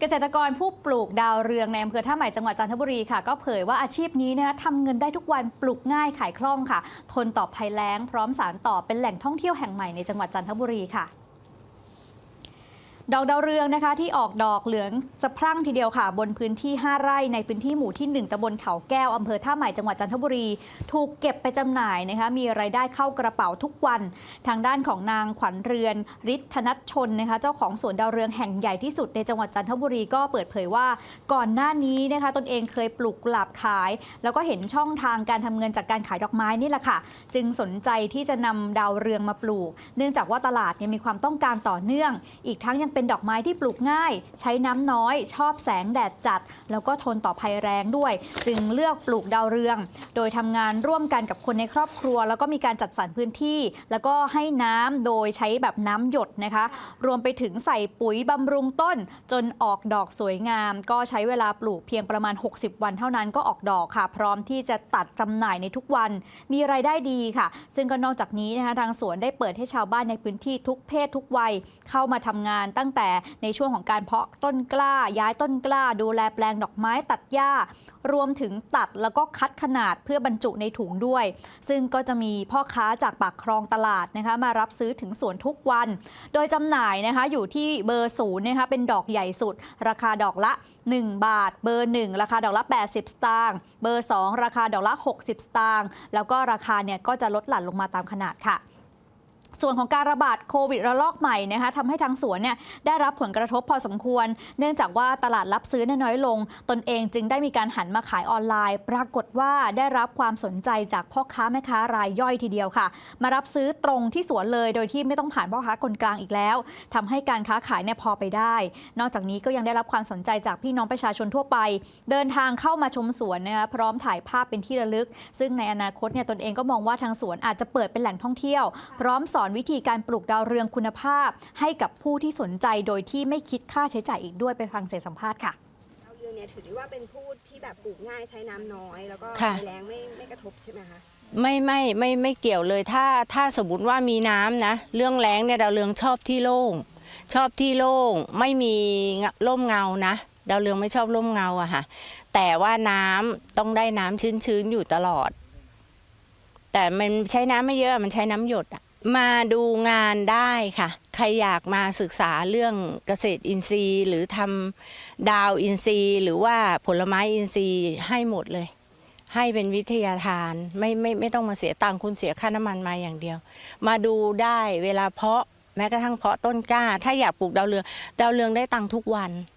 เกษตรกรผู้ปลูกดาวเรืองในอำเภอท่าใหม่จังหวัดจันทบุรีค่ะ ก็เผยว่าอาชีพนี้นะคะทำเงินได้ทุกวันปลูกง่ายขายคล่องค่ะ ทนต่อภัยแล้ง พร้อมสารต่อเป็นแหล่งท่องเที่ยวแห่งใหม่ในจังหวัดจันทบุรีค่ะ ดอกดาวเรืองนะคะที่ออกดอกเหลืองสะพรั่งทีเดียวค่ะ บนพื้นที่ 5 ไร่ในพื้นที่หมู่ที่ 1ตำบลเขาแก้วอำเภอท่าใหม่จังหวัดจันทบุรี ถูกเก็บไปจำหน่ายนะคะมีรายได้เข้ากระเป๋าทุกวัน ทางด้านของนางขวัญเรือนฤทธนัทชนนะคะเจ้าของสวนดาวเรืองแห่งใหญ่ที่สุดในจังหวัดจันทบุรีก็เปิดเผยว่า ก่อนหน้านี้นะคะตนเองเคยปลูกกุหลาบขาย แล้วก็เห็นช่องทางการทำเงินจากการขายดอกไม้นี่แหละค่ะ จึงสนใจที่จะนำดาวเรืองมาปลูก เนื่องจากว่าตลาดเนี่ยมีความต้องการต่อเนื่อง อีกทั้งยังเป็นดอกไม้ที่ปลูกง่าย ใช้น้ำน้อย ชอบแสงแดดจัด แล้วก็ทนต่อภัยแรงด้วย จึงเลือกปลูกดาวเรือง โดยทำงานร่วมกันกับคนในครอบครัว แล้วก็มีการจัดสรรพื้นที่ แล้วก็ให้น้ำโดยใช้แบบน้ำหยดนะคะ รวมไปถึงใส่ปุ๋ยบำรุงต้น จนออกดอกสวยงาม ก็ใช้เวลาปลูกเพียงประมาณ 60 วันเท่านั้นก็ออกดอกค่ะ พร้อมที่จะตัดจำหน่ายในทุกวัน มีรายได้ดีค่ะ ซึ่งก็นอกจากนี้นะคะทางสวนได้เปิดให้ชาวบ้านในพื้นที่ทุกเพศทุกวัยเข้ามาทำงานตั้ง้งแต่ในช่วงของการเพาะต้นกล้า ย้ายต้นกล้า ดูแลแปลงดอกไม้ตัดหญ้า รวมถึงตัดแล้วก็คัดขนาดเพื่อบรรจุในถุงด้วย ซึ่งก็จะมีพ่อค้าจากปากคลองตลาดนะคะมารับซื้อถึงสวนทุกวัน โดยจำหน่ายนะคะอยู่ที่เบอร์ศูนย์นะคะเป็นดอกใหญ่สุด ราคาดอกละ 1 บาท เบอร์ 1 ราคาดอกละ 80 สตางค์เบอร์ 2 ราคาดอกละ 60 สตางค์แล้วก็ราคาเนี่ยก็จะลดหลั่นลงมาตามขนาดค่ะ ส่วนของการระบาดโควิดระลอกใหม่นะคะทำให้ทางสวนเนี่ยได้รับผลกระทบพอสมควร เนื่องจากว่าตลาดรับซื้อเนี่ยน้อยลง ตนเองจึงได้มีการหันมาขายออนไลน์ ปรากฏว่าได้รับความสนใจจากพ่อค้าแม่ค้ารายย่อยทีเดียวค่ะ มารับซื้อตรงที่สวนเลย โดยที่ไม่ต้องผ่านพ่อค้าคนกลางอีกแล้วทำให้การค้าขายเนี่ยพอไปได้ นอกจากนี้ก็ยังได้รับความสนใจจากพี่น้องประชาชนทั่วไป เดินทางเข้ามาชมสวนนะคะพร้อมถ่ายภาพเป็นที่ระลึก ซึ่งในอนาคตเนี่ยตนเองก็มองว่าทางสวนอาจจะเปิดเป็นแหล่งท่องเที่ยว พร้อมสอนวิธีการปลูกดาวเรืองคุณภาพ ให้กับผู้ที่สนใจโดยที่ไม่คิดค่าใช้จ่ายอีกด้วยไปฟังเสียงสัมภาษณ์ค่ะดาวเรืองเนี่ยถือได้ว่าเป็นพืชที่แบบปลูกง่ายใช้น้ำน้อย แล้วก็ค่ะภัยแล้งไม่ไม่กระทบใช่ไหมคะไม่ไม่ไม่ไม่เกี่ยวเลยถ้าถ้าสมมติว่ามีน้ำนะ เรื่องแล้งเนี่ยดาวเรืองชอบที่โล่ง ชอบที่โล่งไม่มีร่มเงานะดาวเรืองไม่ชอบร่มเงาอะค่ะแต่ว่าน้ำต้องได้น้ำชื้นๆอยู่ตลอด แต่มันใช้น้ำไม่เยอะมันใช้น้ำหยดอะ มาดูงานได้ค่ะ ใครอยากมาศึกษาเรื่องเกษตรอินทรีย์ หรือทำดาวอินทรีย์ หรือว่าผลไม้อินทรีย์ให้หมดเลย ให้เป็นวิทยาทานไม่ไม่ไม่ต้องมาเสียตังค์คุณเสียค่าน้ำมันมาอย่างเดียว มาดูได้เวลาเพาะแม้กระทั่งเพาะต้นกล้า ถ้าอยากปลูกดาวเรือง ดาวเรืองได้ตังค์ทุกวัน